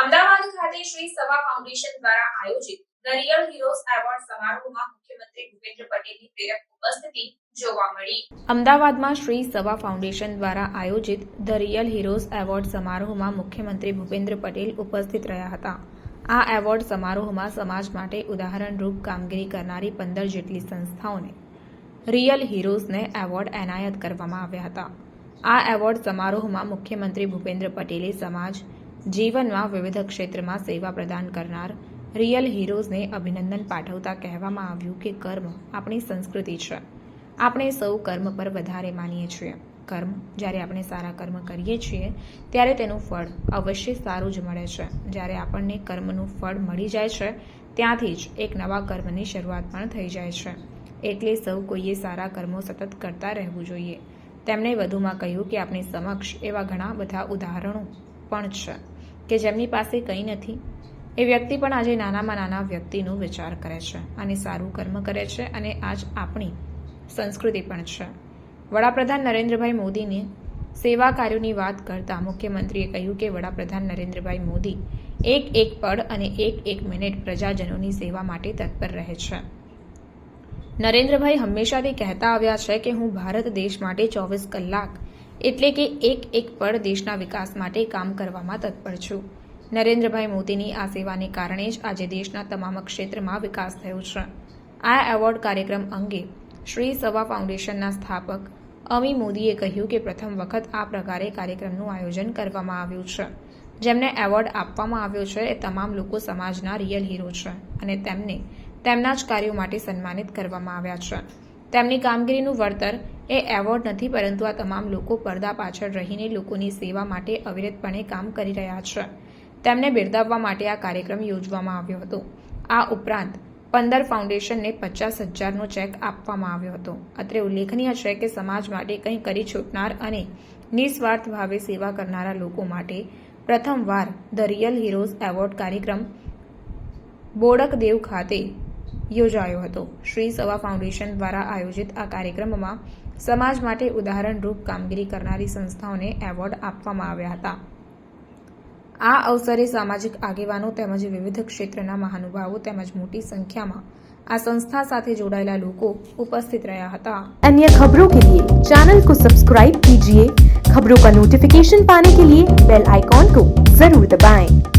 અમદાવાદ ખાતે શ્રી સવા ફાઉન્ડેશન દ્વારા આયોજિત ધ રિયલ હીરોઝ એવોર્ડ સમારોહમાં મુખ્યમંત્રી ભૂપેન્દ્ર પટેલની પ્રેરક ઉપસ્થિતિ અમદાવાદમાં શ્રી સવા ફાઉન્ડેશન દ્વારા આયોજિત ધ રિયલ હીરોઝ એવોર્ડ સમારોહમાં મુખ્યમંત્રી ભૂપેન્દ્ર પટેલ ઉપસ્થિત રહ્યા હતા. આ એવોર્ડ સમારોહમાં સમાજ માટે ઉદાહરણરૂપ કામગીરી કરનારી પંદર જેટલી સંસ્થાઓને રિયલ હીરોઝને એવોર્ડ એનાયત કરવામાં આવ્યા હતા. આ એવોર્ડ સમારોહમાં મુખ્યમંત્રી ભૂપેન્દ્ર પટેલે સમાજ જીવનમાં વિવિધ ક્ષેત્રમાં સેવા પ્રદાન કરનાર રિયલ હીરોઝને અભિનંદન પાઠવતા કહેવામાં આવ્યું કે કર્મ આપણી સંસ્કૃતિ છે. આપણે સૌ કર્મ પર વધારે માનીએ છીએ. કર્મ, જ્યારે આપણે સારા કર્મ કરીએ છીએ, ત્યારે તેનું ફળ અવશ્ય સારું જ મળે છે. જ્યારે આપણને કર્મનું ફળ મળી જાય છે, ત્યાંથી જ એક નવા કર્મની શરૂઆત પણ થઈ જાય છે. એટલે સૌ કોઈએ સારા કર્મો સતત કરતા રહેવું જોઈએ. તેમણે વધુમાં કહ્યું કે આપણી સમક્ષ એવા ઘણા બધા ઉદાહરણો પણ છે, કે જેમની પાસે કંઈ નથી. એ વ્યક્તિ પણ આજે નાનામાં નાના વ્યક્તિનો વિચાર કરે છે અને સારું કર્મ કરે છે અને આજ આપણી સંસ્કૃતિ પણ છે. વડાપ્રધાન નરેન્દ્રભાઈ મોદીને સેવા કાર્યોની વાત કરતા મુખ્યમંત્રીએ કહ્યું કે વડાપ્રધાન નરેન્દ્રભાઈ મોદી એક એક પળ અને એક એક મિનિટ પ્રજાજનોની સેવા માટે તત્પર રહે છે. નરેન્દ્રભાઈ હંમેશાથી કહેતા આવ્યા છે કે હું ભારત દેશ માટે ચોવીસ કલાક એટલે કે એક એક પળ દેશના વિકાસ માટે કામ કરવામાં તત્પર છું. નરેન્દ્રભાઈ મોદીની આ સેવાને કારણે જ આજે દેશના તમામ ક્ષેત્રમાં વિકાસ થયો છે. આ એવોર્ડ કાર્યક્રમ અંગે શ્રી સવા ફાઉન્ડેશનના સ્થાપક અમી મોદીએ કહ્યું કે પ્રથમ વખત આ પ્રકારે કાર્યક્રમનું આયોજન કરવામાં આવ્યું છે. જેમને એવોર્ડ આપવામાં આવ્યો છે એ તમામ લોકો સમાજના રિયલ હીરો છે અને તેમને તેમના જ કાર્યો માટે સન્માનિત કરવામાં આવ્યા છે. તેમની કામગીરીનું વળતર એ એવોર્ડ નથી, પરંતુ આ તમામ લોકો પડદા પાછળ રહીને લોકોની સેવા માટે અવિરતપણે કામ કરી રહ્યા છે. તેમને બિરદાવવા માટે આ કાર્યક્રમ યોજવામાં આવ્યો હતો. આ ઉપરાંત પંદર ફાઉન્ડેશનને પચાસ હજારનો ચેક આપવામાં આવ્યો હતો. અત્રે ઉલ્લેખનીય છે કે સમાજ માટે કંઈ કરી છૂટનાર અને નિસ્વાર્થ ભાવે સેવા કરનારા લોકો માટે પ્રથમવાર ધ રિયલ હીરોઝ એવોર્ડ કાર્યક્રમ બોડકદેવ ખાતે યોજાયો હતો. શ્રી સવા ફાઉન્ડેશન દ્વારા આયોજિત આ કાર્યક્રમમાં સમાજ માટે ઉદાહરણરૂપ કામગીરી કરનારી સંસ્થાઓને એવોર્ડ આપવામાં આવ્યા હતા આ અવસરે સામાજિક આગેવાનો તેમજ વિવિધ ક્ષેત્રના મહાનુભાવો તેમજ મોટી સંખ્યામાં આ સંસ્થા સાથે જોડાયેલા લોકો ઉપસ્થિત રહ્યા હતા अन्य खबरों के लिए चैनल को सब्सक्राइब कीजिए खबरों का नोटिफिकेशन पाने के लिए बेल आइकॉन को जरूर दबाएं।